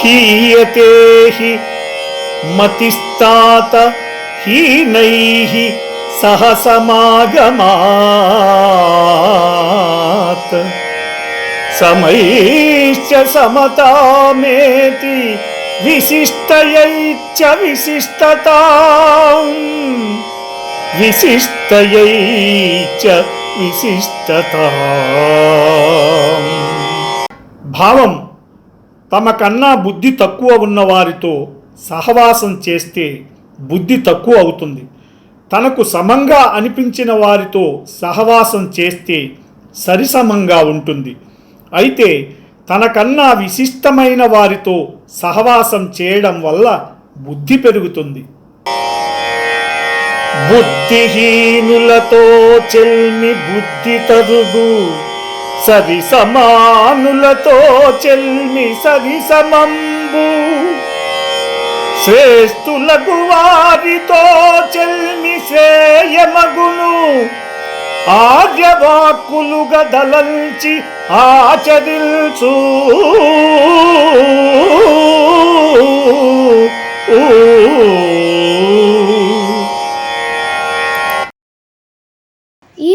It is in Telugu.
హీయతే హి మతిస్తాత హీనైః సహ సమాగమాత్ సమైశ్చ సమతామేతి విశిష్టయైచ్చ విశిష్టతాం విశిష్టయైచ్చ విశిష్టతాం భావం తమ కన్నా బుద్ధి తక్కువ ఉన్న వారితో సహవాసం చేస్తే బుద్ధి తక్కువ అవుతుంది. తనకు సమంగా అనిపించిన వారితో సహవాసం చేస్తే సరిసమంగా ఉంటుంది. అయితే తనకన్నా విశిష్టమైన వారితో సహవాసం చేయడం వల్ల బుద్ధి పెరుగుతుంది. బుద్ధిహీనులతో చెల్మి బుద్ధి తదుగు సరి సమానులతో చెల్మి సరి సమంబు. శ్రేష్ఠులకు వారితో చెల్మి శ్రేయమగును. ఆర్యవాక్కులు గదలంచి ఆచరిల్చు ఊ